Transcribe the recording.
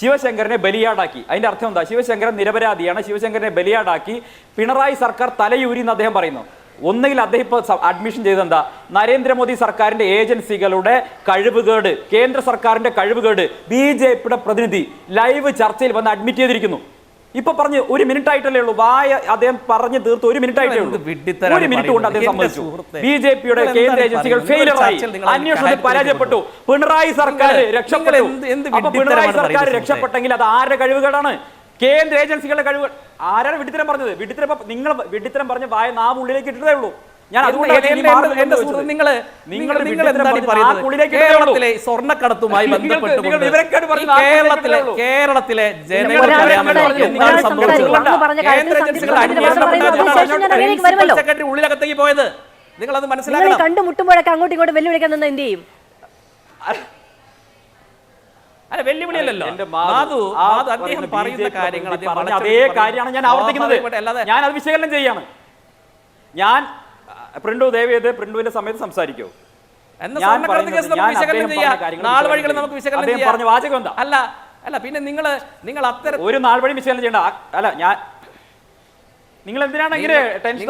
ശിവശങ്കരനെ ബലിയാടാക്കി. അതിന്റെ അർത്ഥം എന്താ? ശിവശങ്കരൻ നിരപരാധിയാണ്. ശിവശങ്കരനെ ബലിയാടാക്കി പിണറായി സർക്കാർ തലയൂരി എന്ന് അദ്ദേഹം പറയുന്നു. ഒന്നുകിൽ അദ്ദേഹം ഇപ്പോൾ അഡ്മിഷൻ ചെയ്തെന്താ? നരേന്ദ്രമോദി സർക്കാരിന്റെ ഏജൻസികളുടെ കഴിവുകേട് കേന്ദ്ര സർക്കാരിന്റെ കഴിവുകേട് ബി ജെ പിയുടെ പ്രതിനിധി ലൈവ് ചർച്ചയിൽ വന്ന് അഡ്മിറ്റ് ചെയ്തിരിക്കുന്നു. ഇപ്പൊ പറഞ്ഞു ഒരു മിനിറ്റ് ആയിട്ടല്ലേ ഉള്ളൂ. വായ അദ്ദേഹം പറഞ്ഞു തീർത്ത് ഒരു മിനിറ്റ് ആയിട്ടേ ഉള്ളൂ. ഒരു മിനിറ്റ് കൊണ്ട് അദ്ദേഹം സംബന്ധിച്ചു സമ്മതിച്ചു. ബി ജെ പിയുടെ കേന്ദ്ര ഏജൻസികൾ ഫെയിലറായി. അന്വേഷണത്തിൽ പരാജയപ്പെട്ടു. പിണറായി സർക്കാർ രക്ഷപ്പെട്ടു. പിണറായി സർക്കാർ രക്ഷപ്പെട്ടെങ്കിൽ അത് ആരുടെ കഴിവുകളാണ് കേന്ദ്ര ഏജൻസികളുടെ കഴിവുകൾ. ആരാണ് വിഡിത്തരം പറഞ്ഞത്? വിഡിത്തരം നിങ്ങൾ വിഡിത്തരം പറഞ്ഞ വായ നാവ് ഉള്ളിലേക്ക് ഇട്ടതേ ഉള്ളൂ. ഞാൻ നിങ്ങൾ. കേരളത്തിലെ സ്വർണക്കടത്തുമായി കേരളത്തിലെ. സെക്രട്ടറി ഉള്ളിലകത്തേക്ക് പോയത്. നിങ്ങൾ അത് മനസ്സിലാക്കണം. കണ്ടുമുട്ടുമ്പോഴൊക്കെ അങ്ങോട്ടും ഇങ്ങോട്ടും വെല്ലുവിളിക്കാൻ നിന്ന് എന്ത് ചെയ്യും? അല്ല വെല്ലുവിളിയല്ലല്ലോ. എന്റെ മാധു, അദ്ദേഹം പറയുന്ന കാര്യങ്ങൾ അതേ കാര്യമാണ് ഞാൻ ആവർത്തിക്കുന്നത്. ഞാൻ അത് വിശകലനം ചെയ്യാണ്. ഞാൻ പ്രിന്റു ദയവേത് പ്രിന്റുവിന്റെ സമയത്ത് സംസാരിക്കൂ. പറഞ്ഞ വാചകം എന്താ? അല്ല അല്ല പിന്നെ നിങ്ങൾ നിങ്ങൾ അത്തരം ഒരു നാൾ വഴി വിശകലനം ചെയ്യണ്ട. അല്ല ഞാൻ നിങ്ങൾ എന്തിനാണ് ഇങ്ങനെ നിങ്ങൾ ടെൻഷൻ